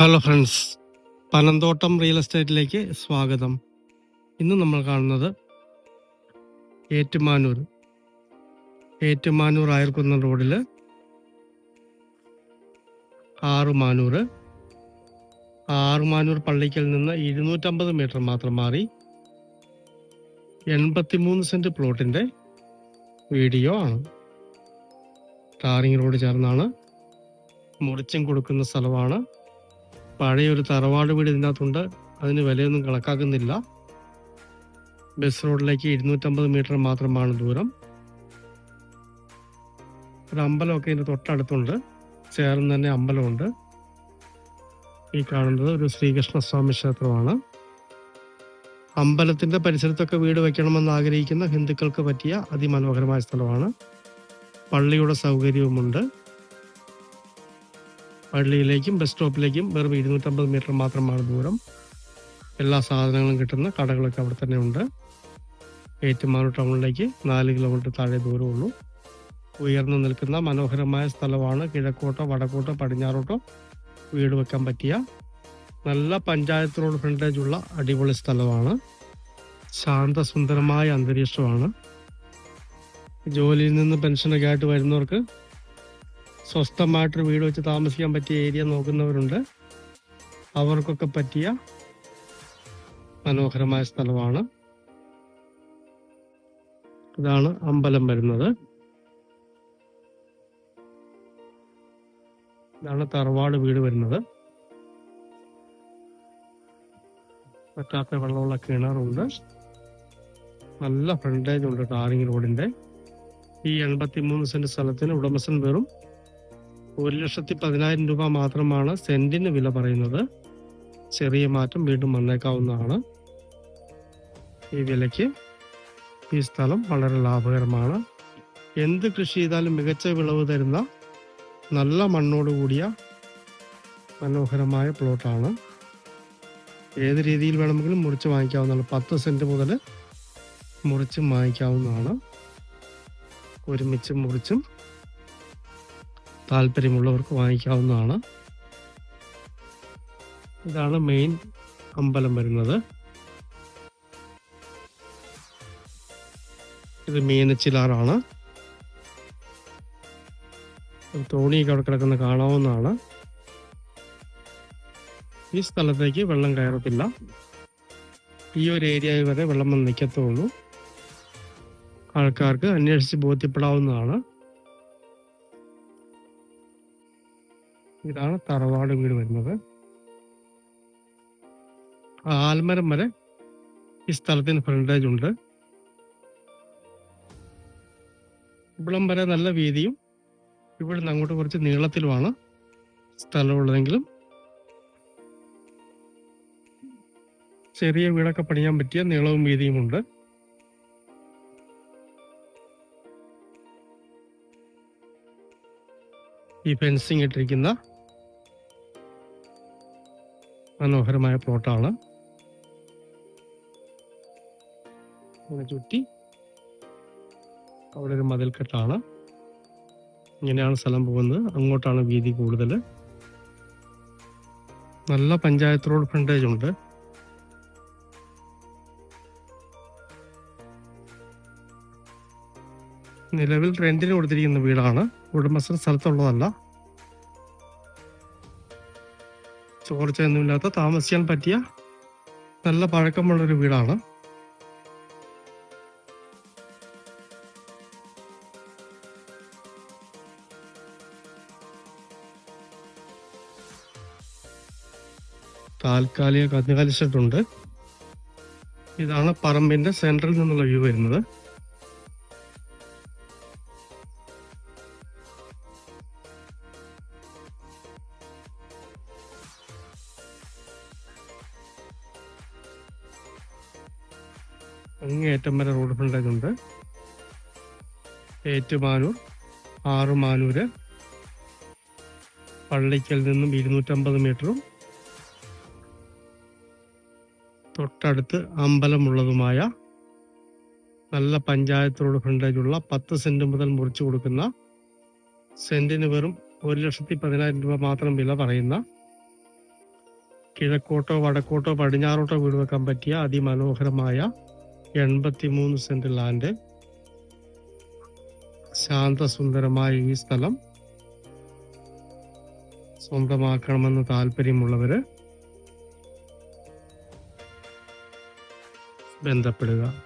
Hello friends Panamthottam real എസ്റ്റേറ്റിലേക്ക് സ്വാഗതം. ഇന്ന് നമ്മൾ കാണുന്നത് ഏറ്റുമാനൂർ ഏറ്റുമാനൂർ ആയർക്കുന്ന റോഡിൽ ആറുമാനൂർ ആറുമാനൂർ പള്ളിക്കൽ നിന്ന് ഇരുന്നൂറ്റമ്പത് മീറ്റർ മാത്രം മാറി എൺപത്തിമൂന്ന് സെന്റ് പ്ലോട്ടിന്റെ വീഡിയോ ആണ്. ടാറിംഗ് റോഡ് ചേർന്നാണ് മുറിച്ചും കൊടുക്കുന്ന സ്ഥലമാണ്. പഴയ ഒരു തറവാട് വീട് ഇതിനകത്തുണ്ട്. അതിന് വിലയൊന്നും കണക്കാക്കുന്നില്ല. ബസ് റോഡിലേക്ക് ഇരുന്നൂറ്റമ്പത് മീറ്റർ മാത്രമാണ് ദൂരം. ഒരു അമ്പലമൊക്കെ ഇതിന്റെ തൊട്ടടുത്തുണ്ട്. ചേർന്ന് തന്നെ അമ്പലമുണ്ട്. ഈ കാണുന്നത് ഒരു ശ്രീകൃഷ്ണസ്വാമി ക്ഷേത്രമാണ്. അമ്പലത്തിന്റെ പരിസരത്തൊക്കെ വീട് വെക്കണമെന്ന് ആഗ്രഹിക്കുന്ന ഹിന്ദുക്കൾക്ക് പറ്റിയ അതിമനോഹരമായ സ്ഥലമാണ്. പള്ളിയുടെ സൗകര്യവുമുണ്ട്. പള്ളിയിലേക്കും ബസ് സ്റ്റോപ്പിലേക്കും വെറും ഇരുന്നൂറ്റമ്പത് മീറ്റർ മാത്രമാണ് ദൂരം. എല്ലാ സാധനങ്ങളും കിട്ടുന്ന കടകളൊക്കെ അവിടെ തന്നെ ഉണ്ട്. ഏറ്റുമാനൂർ ടൗണിലേക്ക് നാല് കിലോമീറ്റർ താഴെ ദൂരമുള്ളൂ. ഉയർന്നു നിൽക്കുന്ന മനോഹരമായ സ്ഥലമാണ് കിഴക്കോട്ടോ വടക്കോട്ടോ പടിഞ്ഞാറോട്ടോ വീട് വെക്കാൻ പറ്റിയ നല്ല പഞ്ചായത്ത് റോഡ് ഫ്രണ്ടേജ് ഉള്ള അടിപൊളി സ്ഥലമാണ്. ശാന്തസുന്ദരമായ അന്തരീക്ഷമാണ്. ജോലിയിൽ നിന്ന് പെൻഷനൊക്കെ ആയിട്ട് വരുന്നവർക്ക് സ്വസ്ഥമായിട്ടൊരു വീട് വെച്ച് താമസിക്കാൻ പറ്റിയ ഏരിയ നോക്കുന്നവരുണ്ട്. അവർക്കൊക്കെ പറ്റിയ മനോഹരമായ സ്ഥലമാണ്. ഇതാണ് അമ്പലം വരുന്നത്. ഇതാണ് തറവാട് വീട് വരുന്നത്. പറ്റാത്ത വെള്ളമുള്ള കിണറുണ്ട്. നല്ല ഫ്രണ്ടേജ് ഉണ്ട് ടാറിങ് റോഡിന്റെ. ഈ എൺപത്തി മൂന്ന് സെന്റ് സ്ഥലത്തിന് ഉടമസ്ഥൻ വെറും ഒരു ലക്ഷത്തി പതിനായിരം രൂപ മാത്രമാണ് സെന്റിന് വില പറയുന്നത്. ചെറിയ മാറ്റം വീണ്ടും വന്നേക്കാവുന്നതാണ്. ഈ വിലയ്ക്ക് ഈ സ്ഥലം വളരെ ലാഭകരമാണ്. എന്ത് കൃഷി ചെയ്താലും മികച്ച വിളവ് തരുന്ന നല്ല മണ്ണോട് കൂടിയ മനോഹരമായ പ്ലോട്ടാണ്. ഏത് രീതിയിൽ വേണമെങ്കിലും മുറിച്ച് വാങ്ങിക്കാവുന്നതാണ്. പത്ത് സെന്റ് മുതൽ മുറിച്ചും വാങ്ങിക്കാവുന്നതാണ്. ഒരുമിച്ച് മുറിച്ചും താല്പര്യമുള്ളവർക്ക് വാങ്ങിക്കാവുന്നതാണ്. ഇതാണ് മെയിൻ അമ്പലം വരുന്നത്. ഇത് മീനച്ചിലാറാണ്. തോണിയൊക്കെ അവിടെ കിടക്കുന്ന കാണാവുന്നതാണ്. ഈ സ്ഥലത്തേക്ക് വെള്ളം കയറത്തില്ല. ഈ ഒരു ഏരിയ വരെ വെള്ളം വന്ന് നിൽക്കത്തുള്ളൂ. ആൾക്കാർക്ക് അന്വേഷിച്ച് ബോധ്യപ്പെടാവുന്നതാണ്. ഇതാണ് തറവാട് വീട് വരുന്നത്. ആൽമരം വരെ ഈ സ്ഥലത്തിന് ഫ്രണ്ടേജ് ഉണ്ട്. ഇവിടം വരെ നല്ല വീതിയും ഇവിടെ നിന്ന് അങ്ങോട്ട് കുറച്ച് നീളത്തിലുമാണ് സ്ഥലമുള്ളതെങ്കിലും ചെറിയ വീടൊക്കെ പണിയാൻ പറ്റിയ നീളവും വീതിയും ഉണ്ട്. ഈ ഫെൻസിങ് ഇട്ടിരിക്കുന്ന മനോഹരമായ പ്ലോട്ടാണ്. ചുറ്റി. അവിടെ ഒരു മതിൽക്കെട്ടാണ്. ഇങ്ങനെയാണ് സ്ഥലം പോകുന്നത്. അങ്ങോട്ടാണ് വീതി കൂടുതൽ നല്ല പഞ്ചായത്ത് റോഡ് ഫ്രണ്ടേജ് ഉണ്ട്. നിലവിൽ റെന്റിന് കൊടുത്തിരിക്കുന്ന വീടാണ്. ഉടമസ്ഥൻ സ്ഥലത്തുള്ളതല്ല. ചോർച്ചയൊന്നുമില്ലാത്ത താമസിക്കാൻ പറ്റിയ നല്ല പഴക്കമുള്ളൊരു വീടാണ്. താൽക്കാലിക കന്നുകാലി ഷെഡുണ്ട് ഇതാണ് പറമ്പിന്റെ സെൻട്രൽ നിന്നുള്ള വ്യൂ വരുന്നത്. അങ്ങേയറ്റം വരെ റോഡ് ഫ്രണ്ടേജ് ഉണ്ട്. ഏറ്റുമാനൂർ ആറുമാനൂര് പള്ളിക്കൽ നിന്നും ഇരുന്നൂറ്റമ്പത് മീറ്ററും തൊട്ടടുത്ത് അമ്പലമുള്ളതുമായ നല്ല പഞ്ചായത്ത് റോഡ് ഫ്രണ്ടേജ് ഉള്ള പത്ത് സെന്റ് മുതൽ മുറിച്ചു കൊടുക്കുന്ന സെന്റിന് വെറും ഒരു ലക്ഷത്തി പതിനായിരം രൂപ മാത്രം വില പറയുന്ന കിഴക്കോട്ടോ വടക്കോട്ടോ പടിഞ്ഞാറോട്ടോ വീട് വെക്കാൻ പറ്റിയ അതിമനോഹരമായ എൺപത്തിമൂന്ന് സെന്റ് ലാൻഡ്. ശാന്തസുന്ദരമായ ഈ സ്ഥലം സ്വന്തമാക്കണമെന്ന് താല്പര്യമുള്ളവര് ബന്ധപ്പെടുക.